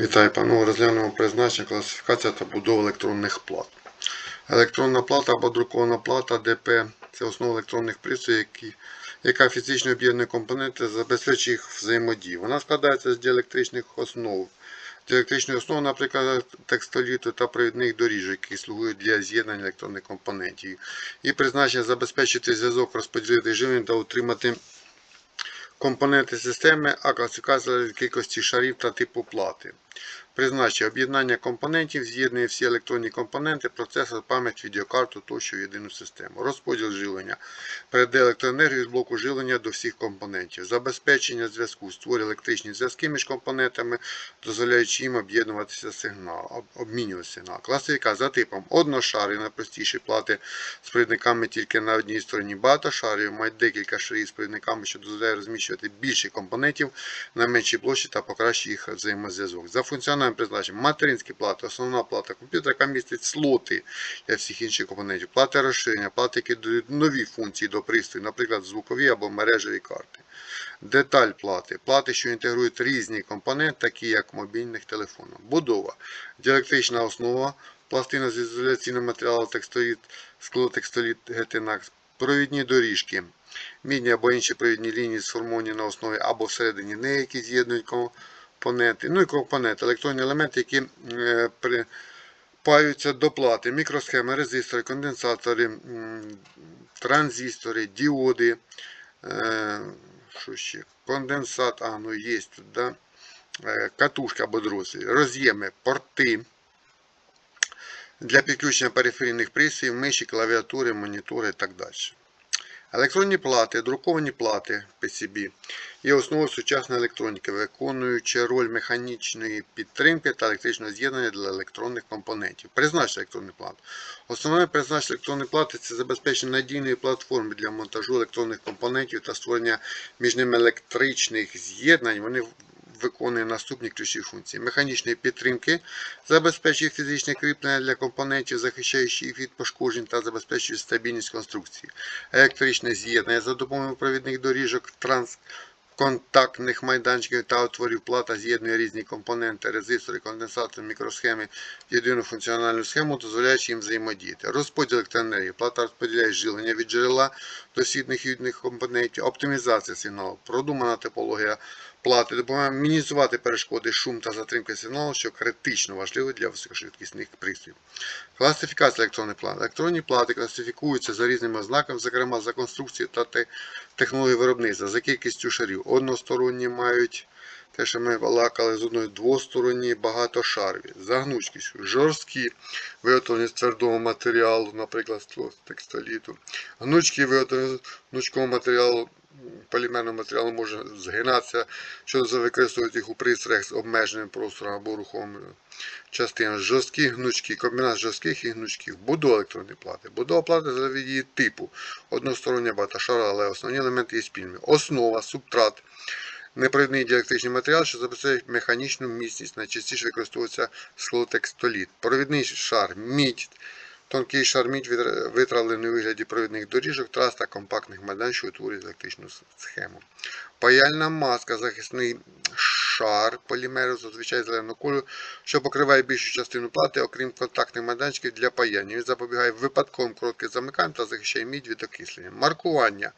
Вітаю, панове. Розглянемо призначення, класифікація та будова електронних плат. Електронна плата або друкована плата ДП це основа електронних пристроїв, яка фізично об'єднує компоненти, забезпечує їх взаємодію. Вона складається з діелектричних основ. Діелектричної основи, наприклад, текстоліту та провідних доріжок, які слугують для з'єднання електронних компонентів. І призначення забезпечити зв'язок, розподілити живлення та утримати компоненти системи, а класифікація кількості шарів та типу плати. Призначення об'єднання компонентів з'єднує всі електронні компоненти, процесор, пам'ять, відеокарту тощо в єдину систему. Розподіл живлення передає електроенергію з блоку живлення до всіх компонентів. Забезпечення зв'язку створює електричні зв'язки між компонентами, дозволяючи їм об'єднуватися сигнал, обмінювати сигнал. Класифікація за типом одношарів найпростіші плати з провідниками тільки на одній стороні багатошарів, мають декілька шарів з провідниками, що дозволяє розміщувати більше компонентів на меншій площі та покращує їх взаємозв'язок. За функціональним призначенням материнські плати, основна плата комп'ютера, яка містить слоти для всіх інших компонентів, плати розширення, плати, які додають нові функції до пристрою, наприклад, звукові або мережеві карти. Деталь плати. Плати, що інтегрують різні компоненти, такі як мобільних телефонів. Будова. Діелектрична основа. Пластина з ізоляційного матеріалу текстоліт, склотекстоліт гетинакс. Провідні доріжки. Мідні або інші провідні лінії сформовані на основі або всередині неї, які з'єднують компоненти. Ну і компоненти, електронні елементи, які е, припаються до плати. Мікросхеми, резистори, конденсатори, транзистори, діоди. Е, що ще? Конденсат, а, ну є тут, да? Е, катушка або дроси, роз'єми, порти для підключення периферійних пристроїв, миші, клавіатури, монітори і так далі. Електронні плати, друковані плати PCB є основою сучасної електроніки, виконуючи роль механічної підтримки та електричного з'єднання для електронних компонентів. Призначення електронних плат. Основне призначення електронної плати це забезпечення надійної платформи для монтажу електронних компонентів та створення між ними електричних з'єднань. Вони виконує наступні ключові функції. Механічної підтримки забезпечує фізичне кріплення для компонентів, захищаючи їх від пошкоджень та забезпечує стабільність конструкції. Електричне з'єднання за допомогою провідних доріжок трансконтактних майданчиків та отворів плата з'єднує різні компоненти, резистори, конденсатори, мікросхеми в єдину функціональну схему, дозволяючи їм взаємодіяти. Розподіл електроенергії. Плата розподіляє живлення від джерела до східних і відних компонентів, оптимізація сигналу, продумана топологія плати допомагає мінімізувати перешкоди, шум та затримки сигналу, що критично важливо для високошвидкісних пристроїв. Класифікація електронних плат. Електронні плати класифікуються за різними ознаками, зокрема за конструкцією та те- технологією виробництва, за кількістю шарів. Односторонні мають те, що ми балакали з одної двосторонні багатошарові, за гнучкістю, жорсткі, виготовлені з твердого матеріалу, наприклад, з текстоліту. Гнучкі виготовлені з гнучкого матеріалу, м, полімерного матеріалу може згинатися, що використовують їх у пристроях з обмеженим простором або рухомою частиною. Жорсткі, гнучкі, комбінація жорстких і гнучких. Будова електронної плати. Будова плати від її типу. Одностороння багатошара, але основні елементи є спільними. Основа, субтрат. Непровідний діелектричний матеріал, що забезпечує механічну міцність, найчастіше використовується склотекстоліт. Провідний шар, мідь, тонкий шармідь витравлений у вигляді провідних доріжок, трас та компактних майданчиків, що утворюють електричну схему. Паяльна маска, захисний шар полімеру, зазвичай зеленого кольору, що покриває більшу частину плати, окрім контактних майданчиків для паяння. Він запобігає випадковим коротким замиканням та захищає мідь від окислення. Маркування.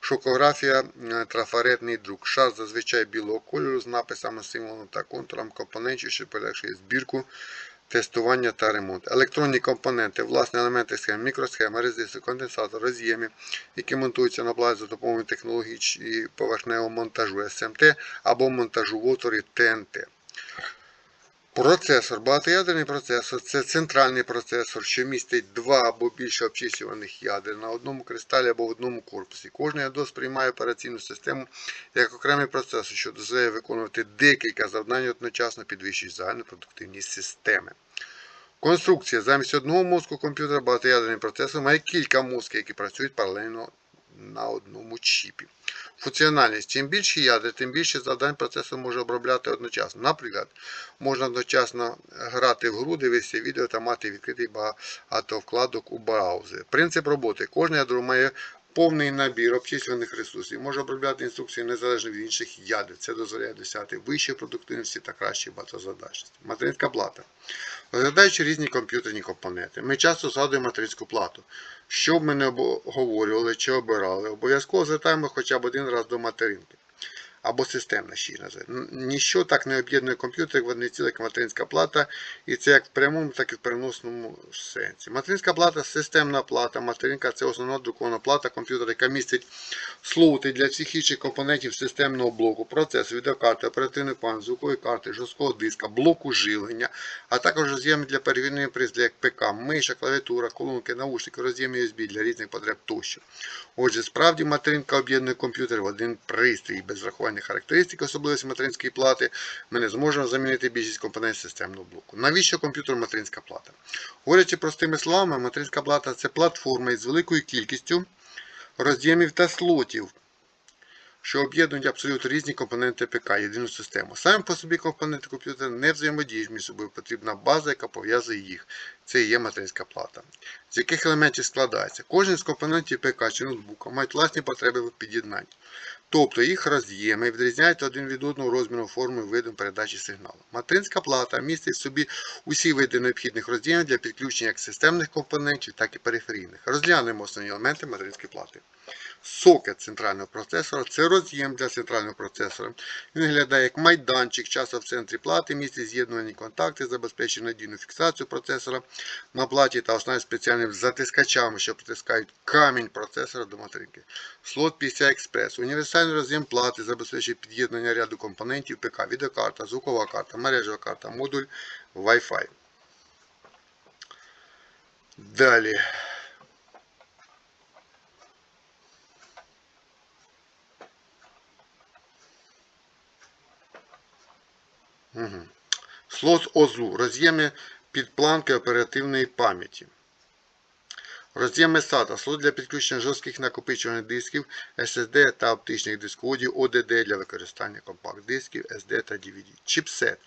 Шокографія, е, трафаретний друк. Шар зазвичай білого кольору з написами, символом та контуром компонентів, що полегшує збірку, тестування та ремонт. Електронні компоненти, власні елементи схем, мікросхеми, резистор, конденсатор, роз'єми, які монтуються на платі за допомогою технологій і поверхневого монтажу СМТ або монтажу в отворі ТНТ. Процесор. Багатоядерний процесор це центральний процесор, що містить два або більше обчислюваних ядер на одному кристалі або в одному корпусі. Кожний ядро сприймає операційну систему як окремий процесор, що дозволяє виконувати декілька завдань одночасно підвищуючи загальну продуктивність системи. Конструкція. Замість одного мозку комп'ютера багатоядерний процесор має кілька мозків, які працюють паралельно на одному чіпі. Функціональність. Чим більше ядер, тим більше завдань процесор може обробляти одночасно. Наприклад, можна одночасно грати в гру, дивитися відео та мати відкритий багато вкладок у браузер. Принцип роботи. Кожне ядро має повний набір обчислених ресурсів, може обробляти інструкції незалежно від інших ядер. Це дозволяє досягти вищої продуктивності та кращої багатозадачності. Материнська плата. Розглядаючи різні комп'ютерні компоненти, ми часто згадуємо материнську плату. Що б ми не обговорювали чи обирали, обов'язково звертаємо хоча б один раз до материнки. Або системна називають. Ніщо так не об'єднує комп'ютер в одне ціле, як материнська плата, і це як в прямому, так і в переносному сенсі. Материнська плата системна плата. Материнка це основна друкована плата комп'ютера, яка містить слоти для всіх інших компонентів системного блоку, процесу, відеокарти, оперативної пам'яті, звукової карти, жорсткого диска, блоку живлення, а також роз'єми для перевірення приз, як ПК, миша, клавіатура, колонки, наушники, роз'єми USB для різних потреб тощо. Отже, справді материнка об'єднує комп'ютер в один пристрій без врахування характеристик особливості материнської плати. Ми не зможемо замінити більшість компонентів системного блоку. Навіщо комп'ютер материнська плата? Говорячи простими словами, материнська плата це платформа із великою кількістю роз'ємів та слотів, що об'єднують абсолютно різні компоненти ПК, єдину систему. Саме по собі компоненти комп'ютера не взаємодіють між собою, потрібна база, яка пов'язує їх. Це і є материнська плата. З яких елементів складається? Кожен з компонентів ПК чи ноутбука має власні потреби в під'єднанні. Тобто їх роз'єми відрізняють один від одного розміром, форми видом передачі сигналу. Материнська плата містить в собі усі види необхідних роз'ємів для підключення як системних компонентів, так і периферійних. Розглянемо основні елементи материнської плати. Сокет центрального процесора це роз'єм для центрального процесора. Він виглядає як майданчик, часто в центрі плати містить з'єднувані контакти, забезпечує надійну фіксацію процесора на платі та оснащений спеціальними затискачами, що притискають камінь процесора до материнки. Слот PCI-Express. Універсальний роз'єм плати забезпечує під'єднання ряду компонентів ПК, відеокарта, звукова карта, мережева карта, модуль Wi-Fi. Далі. Угу. Слот ОЗУ. Роз'єми під планки оперативної пам'яті. Роз'єми SATA. Слот для підключення жорстких накопичувальних дисків, SSD та оптичних дисководів ODD для використання компакт-дисків, SD та DVD. Чіпсет.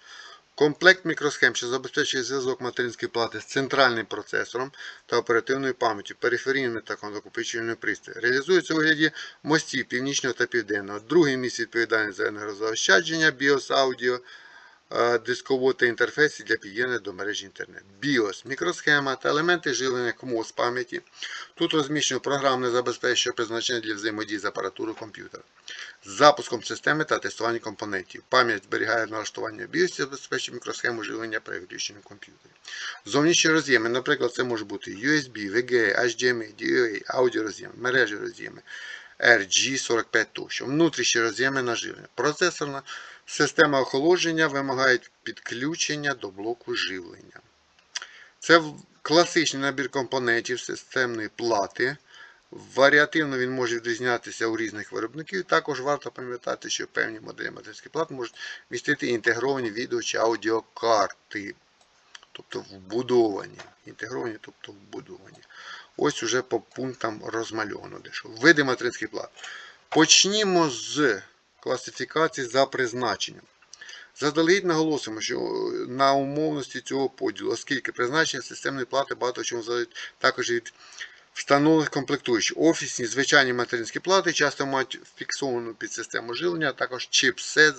Комплект мікросхем, що забезпечує зв'язок материнської плати з центральним процесором та оперативною пам'яттю, периферійними та накопичувальними пристроями. Реалізується у вигляді мостів північного та південного. Другий місць відповідальний за енергозаощадження, BIOS аудіо, е, дисковод інтерфейси для під'єднання до мережі інтернет. BIOS, мікросхема та елементи живлення КМОС пам'яті. Тут розміщено програмне забезпечення призначення для взаємодії з апаратурою комп'ютера. З запуском системи та тестування компонентів. Пам'ять зберігає налаштування BIOS і забезпечує мікросхему живлення при виключенні комп'ютера. Зовнішні роз'єми, наприклад, це може бути USB, VGA, HDMI, DOA, аудіороз'єми, мережі роз'єми, RG45 тощо. Внутрішні роз'єми на живлення. Процесорна система охолодження вимагає підключення до блоку живлення. Це класичний набір компонентів системної плати. Варіативно він може відрізнятися у різних виробників. Також варто пам'ятати, що певні моделі материнських плат можуть містити інтегровані відео чи аудіокарти, тобто вбудовані. Інтегровані, тобто вбудовані. Ось уже по пунктам розмальовано дещо. Види материнських плат. Почнімо з класифікації за призначенням. Заздалегідь наголосимо, що на умовності цього поділу, оскільки призначення системної плати багато чому залежить також від встановлених комплектуючих. Офісні звичайні материнські плати часто мають фіксовану підсистему живлення, а також чипсет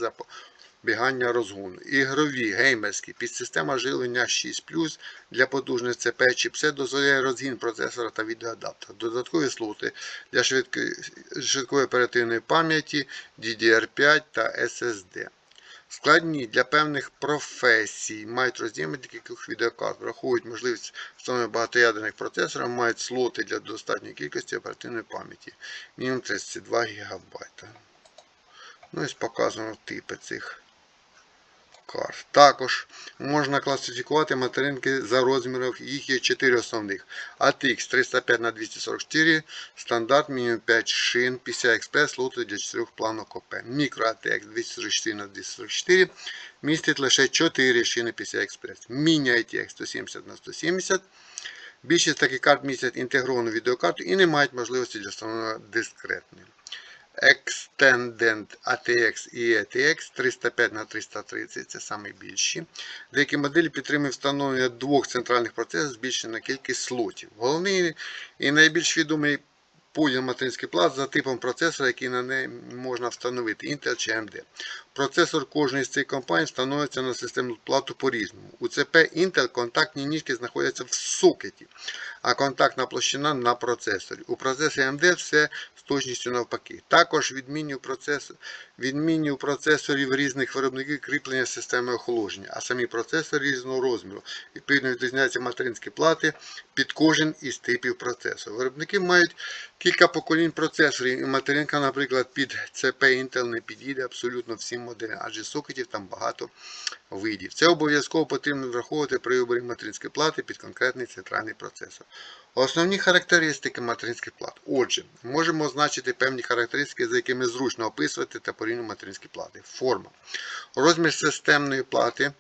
запобігання розгону. Ігрові, геймерські, підсистема живлення 6 для потужних ЦП чипсет дозволяє розгін процесора та відеоадаптера. Додаткові слоти для швидкої оперативної пам'яті DDR5 та SSD. Складні для певних професій мають роз'єми кількох відеокарт, враховують можливість встановлення багатоядерних процесорів, мають слоти для достатньої кількості оперативної пам'яті. Мінімум 32 ГБ. Ну і показано типи цих карт. Також можна класифікувати материнки за розміром, їх є 4 основних. ATX 305 на 244 стандарт, мінімум 5 шин, PCI Express, слоти для 4 планок ОП. Micro ATX 244 на 244 містить лише 4 шини PCI Express. Mini ATX 170 на 170 Більшість таких карт містять інтегровану відеокарту і не мають можливості для встановлення дискретної. Extended ATX і ATX 305 на 330 це найбільші. Деякі моделі підтримують встановлення двох центральних процесів збільшення на кількість слотів. Головний і найбільш відомий Поділ материнських плат за типом процесора, який на неї можна встановити Intel чи AMD. Процесор кожної з цих компаній встановлюється на системну плату по-різному. У ЦП Intel контактні ніжки знаходяться в сокеті, а контактна площина на процесорі. У процесорі AMD все з точністю навпаки. Також відмінні процесор, відмінні у процесорів різних виробників кріплення системи охолодження, а самі процесори різного розміру. Відповідно відрізняються материнські плати під кожен із типів процесору. Виробники мають кілька поколінь процесорів, і материнка, наприклад, під CP Intel не підійде абсолютно всім моделям, адже сокетів там багато видів. Це обов'язково потрібно враховувати при виборі материнської плати під конкретний центральний процесор. Основні характеристики материнських плат. Отже, можемо означити певні характеристики, за якими зручно описувати та порівнювати материнські плати. Форма. Розмір системної плати.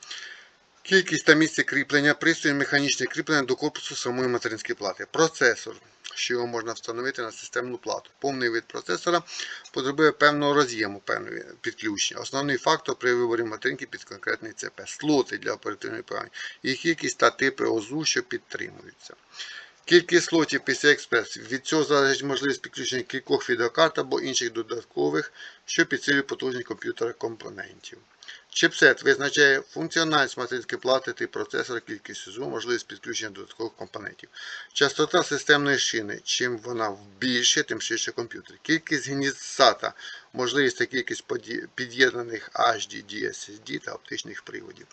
Кількість та місце кріплення, пристрій механічне кріплення до корпусу самої материнської плати. Процесор, що його можна встановити на системну плату. Повний вид процесора потребує певного роз'єму, певного підключення. Основний фактор при виборі материнки під конкретний ЦП. Слоти для оперативної програми. Їх кількість та типи ОЗУ, що підтримуються. Кількість слотів PCI Express. Від цього залежить можливість підключення кількох відеокарт або інших додаткових, що підсилює потужність комп'ютера компонентів. Чипсет визначає функціональність материнської плати, тип процесора, кількість СУ, можливість підключення додаткових компонентів. Частота системної шини. Чим вона більше, тим швидше комп'ютер. Кількість гнізд SATA, можливість та кількість під'єднаних HD, DSSD та оптичних приводів.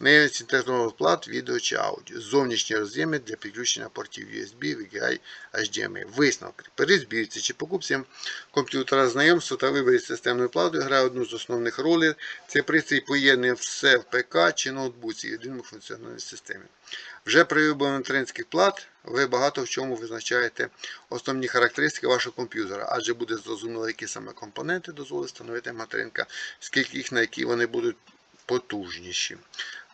Наявність інтегрованих плат, відео чи аудіо. Зовнішні роз'єми для підключення портів USB, VGA, HDMI. Висновки. При збірці чи покупці комп'ютера знайомство та виборі системної плати грає одну з основних ролей. Це пристрій поєднує все в ПК чи ноутбуці єдиному функціональній системі. Вже при виборі материнських плат ви багато в чому визначаєте основні характеристики вашого комп'ютера, адже буде зрозуміло, які саме компоненти дозволить встановити материнка, скільки їх на які вони будуть потужніші.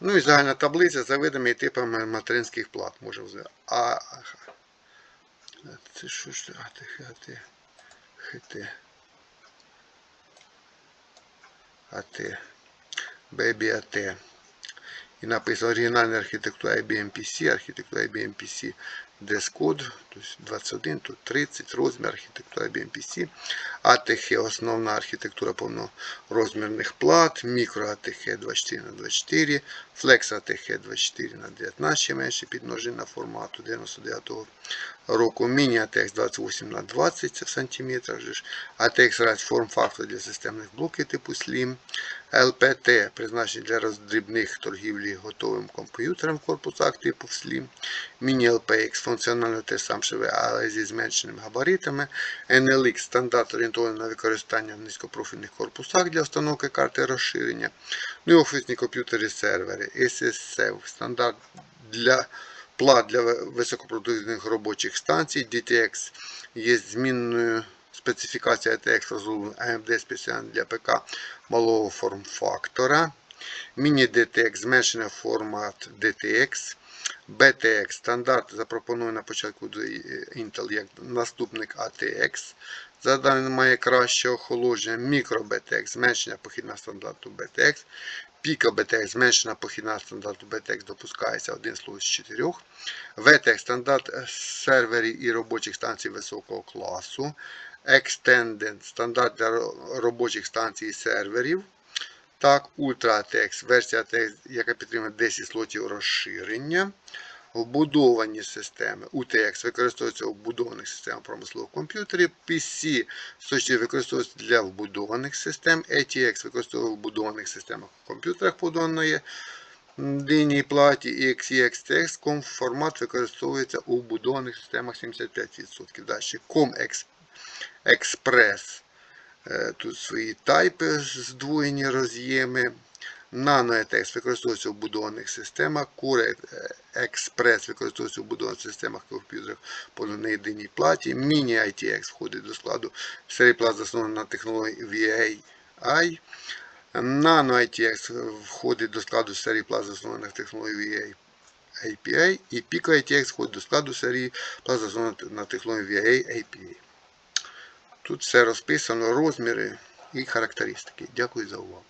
Ну і загальна таблиця за видами і типами материнських плат. Може. А, це що ж? Ти, хити. АТ, Baby AT. І написано оригінальна архітектура IBM PC, архітектура IBM PC тобто 21, тут 30, розмір архітектура IBM PC, ATH, основна архітектура повнорозмірних плат, мікро ATH 24 на 24 Flex ATH 24 на 19 ще менше підмножена формату 99-го року, міні ATX 28 на 20 це в сантиметрах. ATX RAID форм-фактор для системних блоків типу SLIM, LPT призначений для роздрібних торгівлі готовим комп'ютером в корпусах типу SLIM, міні LPX функціонально те сам але зі зменшеними габаритами, NLX стандарт орієнтований на використання в низькопрофільних корпусах для установки карти розширення, ну і офісні комп'ютери сервери, SSC стандарт для плат для високопродуктивних робочих станцій, DTX є змінною специфікація ATX розроблена AMD спеціально для ПК малого форм-фактора. Міні-DTX зменшений формат DTX. BTX стандарт запропонований на початку Intel як наступник ATX. За даним має краще охолодження. Мікро BTX зменшення похідна стандарту BTX. Pico BTX зменшена похідна стандарту BTX допускається один слой з чотирьох. VTX стандарт серверів і робочих станцій високого класу. Extended стандарт для робочих станцій і серверів. Так, UltraTex, версія TX, яка підтримує 10 слотів розширення. Вбудовані системи. UTX використовується у вбудованих системах промислових комп'ютерів. PC точніше, використовується для вбудованих систем. ATX використовується в вбудованих системах комп'ютерах побудованої лінії платі. І XEXTX COM формат використовується у вбудованих системах 75%. Далі COM Express. Тут свої тайпи, здвоєні роз'єми. NanoETX використовується в будованих системах. Core Express використовується в будованих системах комп'ютерів по на єдиній платі. Mini ITX входить до складу серії плат заснований на технології VAI. Nano ITX входить до складу серії плат заснованих VAI. API і Pico ITX входить до складу серії плат заснованих на технології VAI API. Тут все розписано, розміри і характеристики. Дякую за увагу.